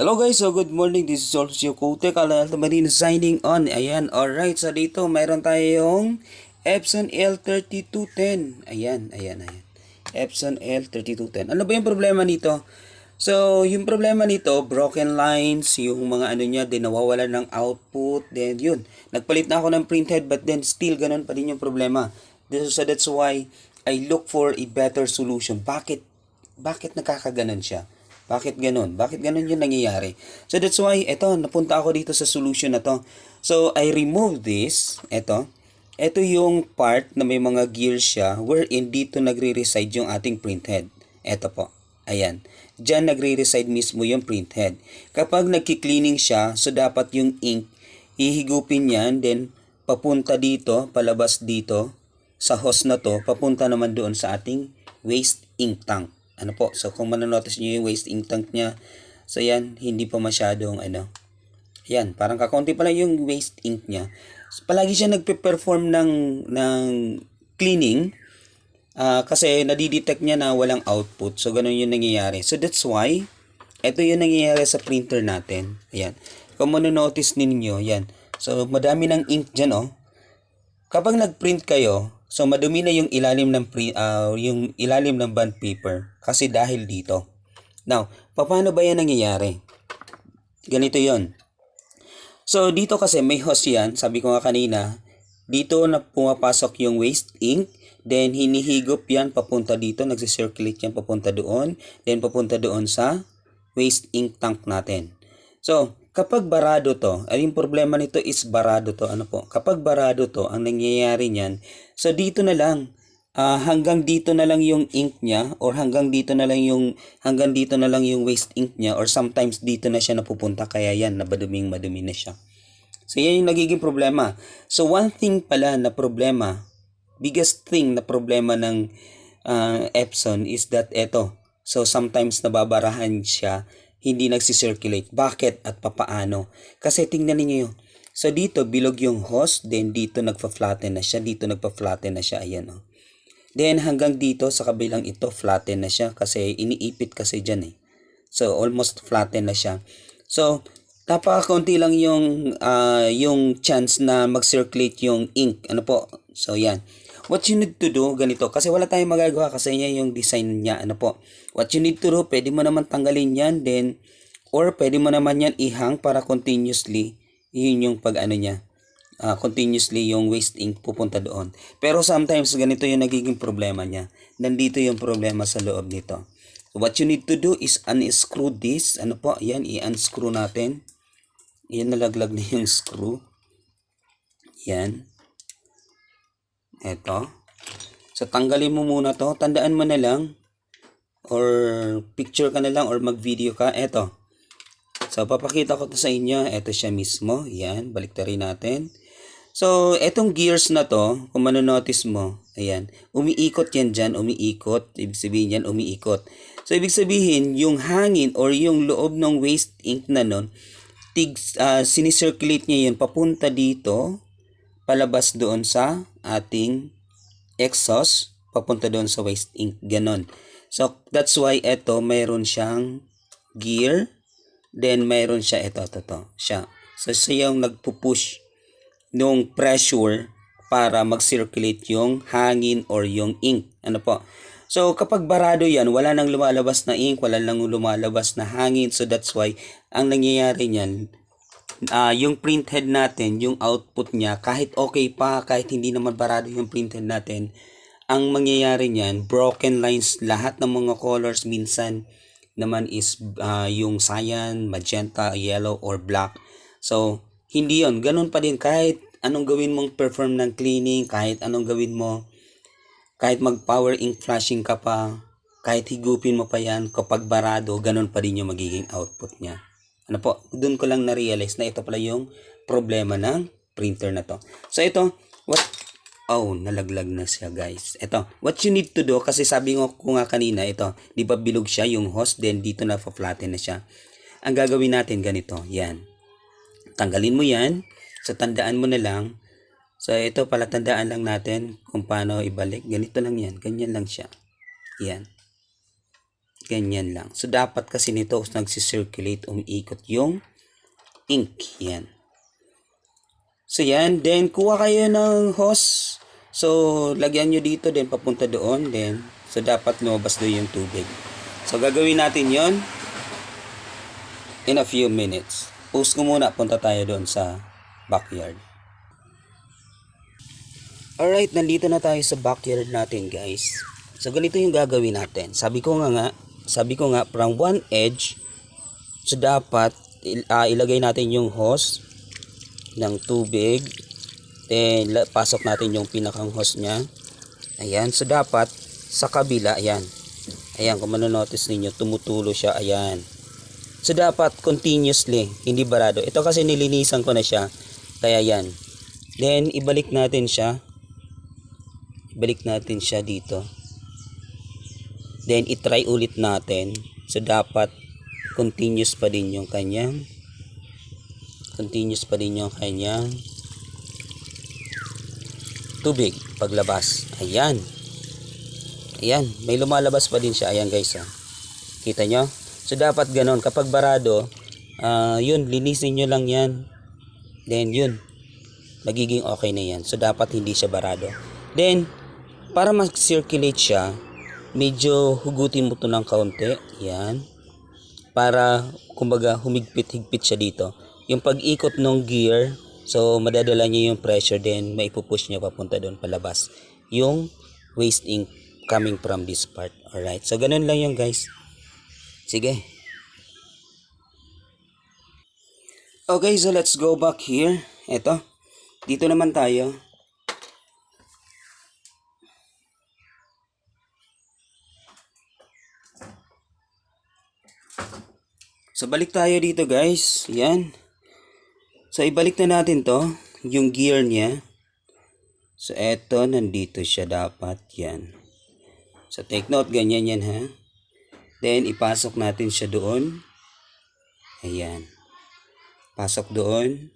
Hello guys, so good morning. This is also Kote Kalalta Marine signing on. Ayan, alright. So dito, mayroon tayong Epson L3210. Ayan, ayan, ayan. Epson L3210. Ano ba yung problema nito? So, yung problema nito, broken lines, yung mga ano niya, din nawawala ng output, then yun. Nagpalit na ako ng printhead, but then still ganun pa din yung problema. This- So that's why I look for a better solution. Bakit bakit nakakaganon siya? Bakit ganon? Bakit ganon yung nangyayari? So that's why, eto, napunta ako dito sa solution na to. So I remove this, eto. Ito yung part na may mga gears siya wherein dito nagre-reside yung ating printhead. Eto po. Ayan. Diyan nagre-reside mismo yung printhead. Kapag nagki-cleaning siya, so dapat yung ink, hihigupin yan, then papunta dito, palabas dito, sa hose na to, papunta naman doon sa ating waste ink tank. Ano po? So kung manonotice nyo yung waste ink tank niya, so yan, hindi pa masyadong ano. Yan, parang kakaunti pa lang yung waste ink niya. So, palagi siya nagpe-perform ng, ng cleaning ah, kasi nadidetect niya na walang output. So ganun yung nangyayari. So that's why, ito yung nangyayari sa printer natin. Ayan. Kung manonotice ninyo, yan. So madami ng ink dyan, oh kapag nag-print kayo, so madumi na yung ilalim ng print, ah, yung ilalim ng bond paper kasi dahil dito. Now, paano ba yan nangyayari? Ganito yon. So, dito kasi may hose yan, sabi ko nga kanina, dito na pumapasok yung waste ink, then hinihigop yan papunta dito, nagsisirculate yan papunta doon, then papunta doon sa waste ink tank natin. So, kapag barado to, ay yung problema nito is barado to. Ano po? Kapag barado to, ang nangyayari niyan, so dito na lang, ah, hanggang dito na lang yung ink niya or hanggang dito na lang yung hanggang dito na lang yung waste ink niya or sometimes dito na siya napupunta kaya yan nabaduming madumi na siya. So yan yung nagiging problema. So one thing pala na problema, biggest thing na problema ng ah, Epson is that eto. So sometimes nababarahan siya, hindi nagsisirculate. Bakit at papaano? Kasi tingnan niyo. So dito bilog yung hose, then dito nagpa-flatten na siya, dito nagpa-flatten na siya, ayan oh. Then hanggang dito sa kabilang ito flatten na siya kasi iniipit kasi diyan eh. So almost flatten na siya. So napakakunti lang yung ah, yung chance na mag-circulate yung ink. Ano po? So yan. What you need to do, ganito, kasi wala tayong magagawa kasi niya yung design niya, ano po. What you need to do, pwede mo naman tanggalin yan, then, or pwede mo naman yan ihang para continuously, yun yung pag ano niya, ah, continuously yung waste ink pupunta doon. Pero sometimes ganito yung nagiging problema niya. Nandito yung problema sa loob nito. What you need to do is unscrew this. Ano po? Yan, i-unscrew natin. Yan, nalaglag na yung screw. Yan. Eto. So, tanggalin mo muna to. Tandaan mo na lang. Or picture ka na lang or mag-video ka. Eto. So, papakita ko to sa inyo. Ito siya mismo. Yan. Baliktarin natin. So, etong gears na to, kung manonotice mo, ayan, umiikot yan dyan, umiikot. Ibig sabihin yan, umiikot. So, ibig sabihin, yung hangin or yung loob ng waste ink na nun, tig, ah, sinicirculate niya yun papunta dito, palabas doon sa ating exhaust, papunta doon sa waste ink. Ganon. So, that's why ito, mayroon siyang gear, then mayroon siya, ito, ito, ito, siya. So, siya yung nagpupush nung pressure para mag-circulate yung hangin or yung ink. Ano po? So, kapag barado yan, wala nang lumalabas na ink, wala nang lumalabas na hangin. So, that's why, ang nangyayari niyan, ah yung printhead natin, yung output niya, kahit okay pa, kahit hindi naman barado yung printhead natin, ang mangyayari niyan, broken lines, lahat ng mga colors minsan naman is ah, yung cyan, magenta, yellow, or black. So, hindi yon Ganun pa din kahit anong gawin mong perform ng cleaning, kahit anong gawin mo, kahit mag power ink flashing ka pa, kahit higupin mo pa yan, kapag barado, ganun pa din yung magiging output niya. Ano po, doon ko lang na-realize na ito pala yung problema ng printer na to. So ito, what, oh, nalaglag na siya guys. Ito, what you need to do, kasi sabi ko, ko nga kanina, ito, di ba bilog siya yung host, then dito na flatten na siya. Ang gagawin natin ganito, yan. Tanggalin mo yan, so tandaan mo na lang, So, ito pala tandaan lang natin kung paano ibalik. Ganito lang yan. Ganyan lang siya. Yan. Ganyan lang. So, dapat kasi nito nagsisirculate, umiikot yung ink. Yan. So, yan. Then, kuha kayo ng hose. So, lagyan nyo dito, then papunta doon. Then, so, dapat lumabas doon yung tubig. So, gagawin natin yon in a few minutes. Post ko muna, punta tayo doon sa backyard. Alright, nandito na tayo sa backyard natin guys. So ganito yung gagawin natin. Sabi ko nga nga, sabi ko nga from one edge, so dapat ah, ilagay natin yung hose ng tubig. Then pasok natin yung pinakang hose niya. Ayan, so dapat sa kabila, ayan. Ayan, kung manonotice ninyo, tumutulo siya, ayan. So dapat continuously, hindi barado. Ito kasi nilinisan ko na siya. Kaya yan. Then ibalik natin siya. Ibalik natin siya dito. Then itry ulit natin. So dapat continuous pa din yung kanyang continuous pa din yung kanyang tubig paglabas. Ayan. Ayan, may lumalabas pa din siya. Ayan guys, ha. Kita nyo? So dapat ganon kapag barado, ah yun linisin nyo lang 'yan. Then yun magiging okay na 'yan. So dapat hindi siya barado. Then para mag-circulate siya, medyo hugutin mo 'to ng kaunti. 'Yan. Para kumbaga humigpit-higpit siya dito. Yung pag-ikot ng gear, so madadala niya yung pressure then maipupush niya papunta doon palabas. Yung waste ink coming from this part. Alright. So ganun lang yung guys. Sige. Okay, so let's go back here. Ito. Dito naman tayo. So balik tayo dito guys. Yan. So ibalik na natin to. Yung gear niya. So eto, nandito siya dapat. Yan. So take note, ganyan yan ha. Then, ipasok natin siya doon. Ayan. Pasok doon.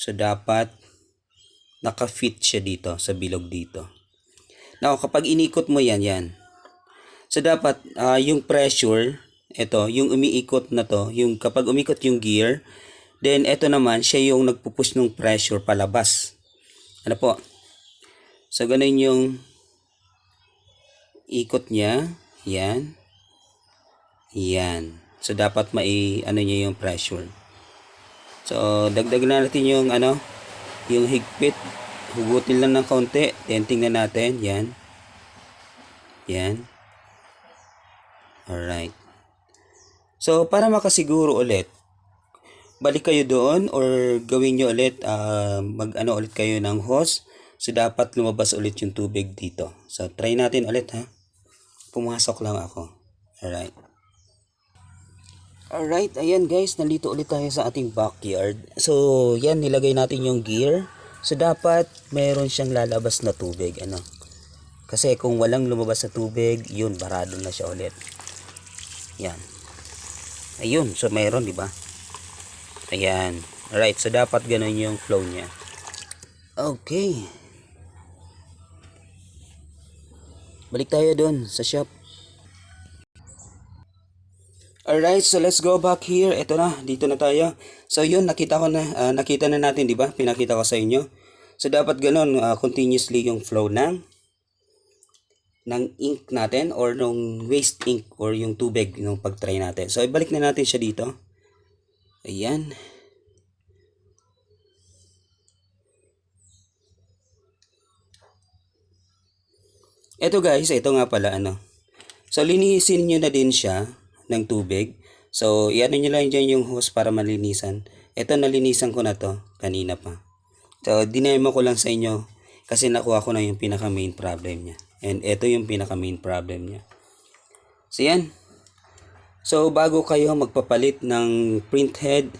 So, dapat naka-fit siya dito sa bilog dito. Now, kapag inikot mo yan, yan. So, dapat ah, yung pressure, ito, yung umiikot na to, yung kapag umikot yung gear, then ito naman, siya yung nagpupush ng pressure palabas. Ano po? So, ganun yung ikot niya. Yan. Yan. So, dapat mai, ano niya yung pressure. So, dagdag na natin yung, ano, yung higpit. Hugutin lang ng kaunti. Then, tingnan natin. Yan. Yan. Alright. So, para makasiguro ulit, balik kayo doon or gawin nyo ulit, ah, mag ano ulit kayo ng hose. So, dapat lumabas ulit yung tubig dito. So, try natin ulit ha. Pumasok lang ako. Alright. Alright, ayan guys, nandito ulit tayo sa ating backyard. So, yan, nilagay natin yung gear. So, dapat meron siyang lalabas na tubig. Ano? Kasi kung walang lumabas na tubig, yun, barado na siya ulit. Yan. Ayun, so meron, di ba? Ayan. Alright, so dapat ganun yung flow niya. Okay. Balik tayo doon sa shop. Alright, so let's go back here. Ito na, dito na tayo. So yun, nakita ko na, ah, nakita na natin, di ba? Pinakita ko sa inyo. So dapat ganun, ah, continuously yung flow ng ng ink natin or nung waste ink or yung tubig nung pag-try natin. So ibalik na natin siya dito. Ayan. Ito guys, ito nga pala ano. So linisin nyo na din siya ng tubig. So iano nyo lang dyan yung hose para malinisan. Ito nalinisan ko na to kanina pa. So dinemo ko lang sa inyo kasi nakuha ko na yung pinaka main problem niya. And ito yung pinaka main problem niya. So yan. So bago kayo magpapalit ng printhead,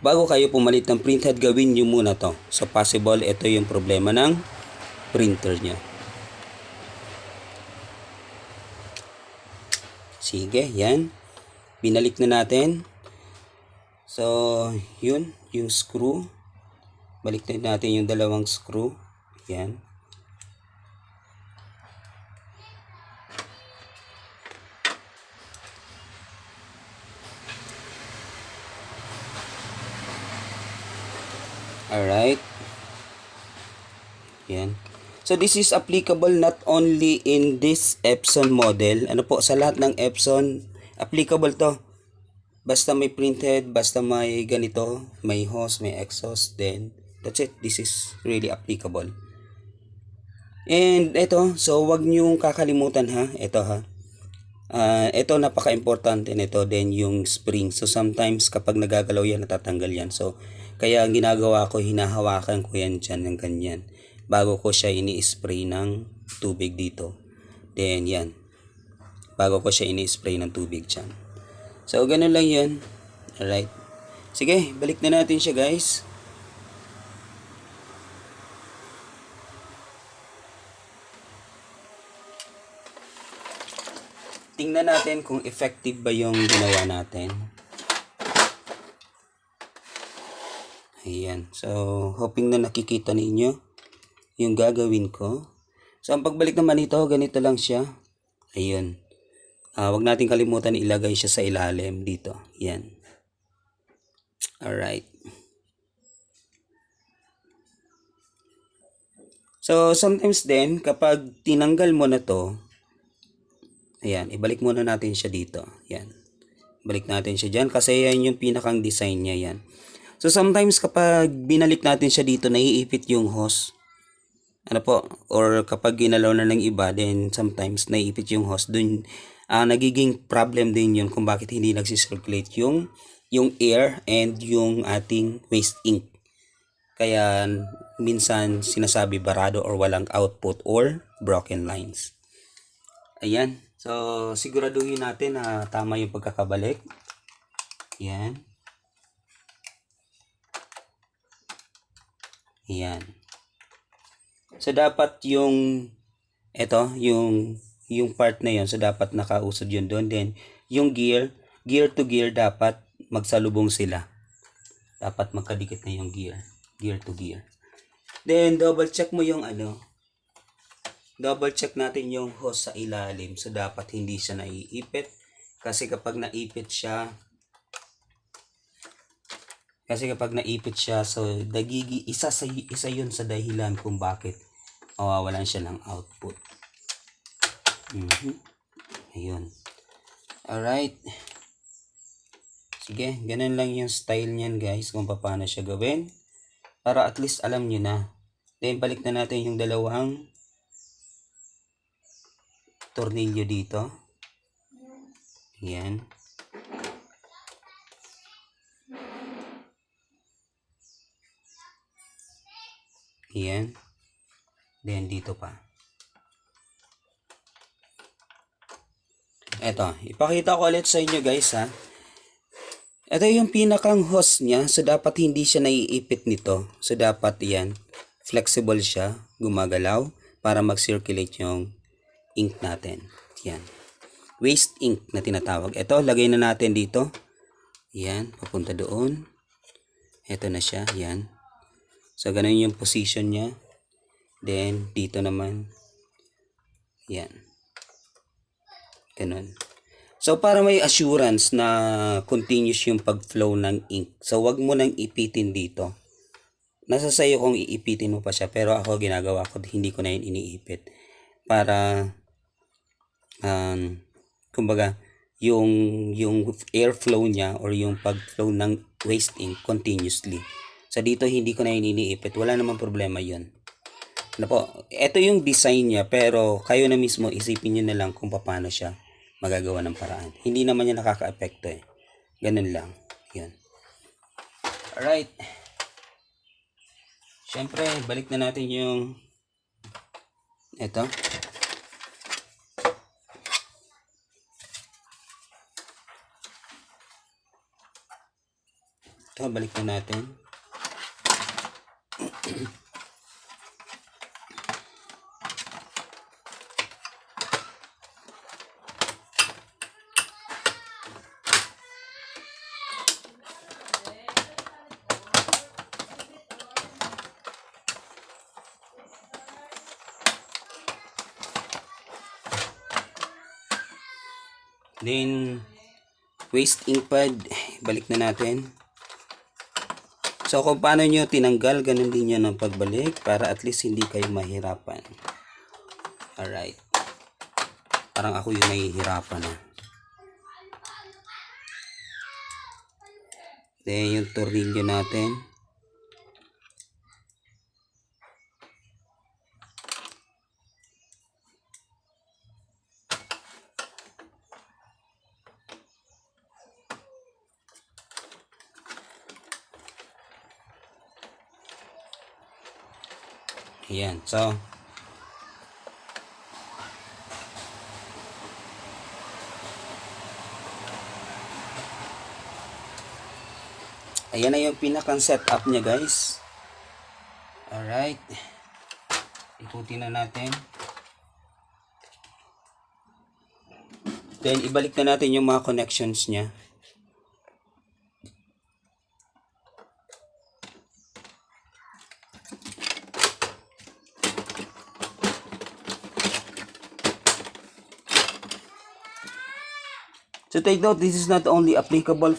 bago kayo pumalit ng printhead, gawin nyo muna to. So possible ito yung problema ng printer niya. Sige, yan. Binalik na natin. So, yun, yung screw baliktad natin yung dalawang screw. Yan. Alright. Yan. So this is applicable not only in this Epson model, ano po sa lahat ng Epson applicable to. Basta may printed, basta may ganito, may host, may exhaust then that's it. This is really applicable. And ito, so wag niyong kakalimutan ha. Ito ha. Ah, ito napaka-importante nito din yung spring. So sometimes kapag nagagalaw yan, natatanggal yan. So kaya ang ginagawa ko, hinahawakan ko yan dyan ng ganyan. Bago ko siya ini-spray ng tubig dito. Then yan. Bago ko siya ini-spray ng tubig dyan. So ganun lang yun. Alright. Sige, balik na natin siya guys. Tingnan natin kung effective ba yung ginawa natin. Ayan. So, hoping na nakikita ninyo yung gagawin ko. So, ang pagbalik naman ito, ganito lang siya. Ayun. Ah, wag natin kalimutan ilagay siya sa ilalim dito. Yan. Alright. So, sometimes din, kapag tinanggal mo na to, Ayan, ibalik muna natin siya dito. Yan. Balik natin siya dyan kasi yan yung pinakang design niya yan. So sometimes kapag binalik natin siya dito, naiipit yung hose. Ano po? Or kapag ginalaw na ng iba, then sometimes naiipit yung hose. Dun, ah, nagiging problem din yun kung bakit hindi nagsisirculate yung, yung air and yung ating waste ink. Kaya minsan sinasabi barado or walang output or broken lines. Ayan. So, siguraduhin natin na tama yung pagkakabalik. Yan. Yan. So, dapat yung, eto, yung, yung part na yun, so dapat nakausod yun doon. Then, yung gear, gear to gear, dapat magsalubong sila. Dapat magkadikit na yung gear. Gear to gear. Then, double check mo yung ano, double check natin yung hose sa ilalim. So, dapat hindi siya naiipit. Kasi kapag naipit siya, kasi kapag naipit siya, so, dagigi, isa, sa, isa yun sa dahilan kung bakit mawawalan siya ng output. Mhm. Ayun. Alright. Sige, ganun lang yung style niyan guys kung paano siya gawin. Para at least alam nyo na. Then, balik na natin yung dalawang tornilyo dito. Yan. Yan. Then dito pa. Eto, ipakita ko ulit sa inyo guys ha. Ito yung pinakang hose niya, so dapat hindi siya naiipit nito. So dapat yan, flexible siya, gumagalaw para mag-circulate yung ink natin. Yan. Waste ink na tinatawag. Ito, lagay na natin dito. Yan, papunta doon. Ito na siya, yan. So, ganun yung position niya. Then, dito naman. Yan. Ganun. So, para may assurance na continuous yung pag-flow ng ink. So, wag mo nang ipitin dito. Nasa sayo kung iipitin mo pa siya. Pero ako, ginagawa ko, hindi ko na yun iniipit. Para um, kumbaga, yung, yung airflow niya or yung pag-flow ng waste ink continuously. Sa dito, hindi ko na iniipit. Wala namang problema yun. Ano po, ito yung design niya, pero kayo na mismo, isipin nyo na lang kung paano siya magagawa ng paraan. Hindi naman niya nakaka-epekto eh. Ganun lang. Yun. Alright. Siyempre, balik na natin yung ito. Ito, balik na natin. Then, waste ink pad, balik na natin. So kung paano nyo tinanggal, ganun din yan ang pagbalik para at least hindi kayo mahirapan. Alright. Parang ako yung nahihirapan na. Then yung tornilyo natin. Ayan. So, ayan na yung pinakang setup niya guys. Alright. Ikutin na natin. Then, ibalik na natin yung mga connections niya. Take note, this is not only applicable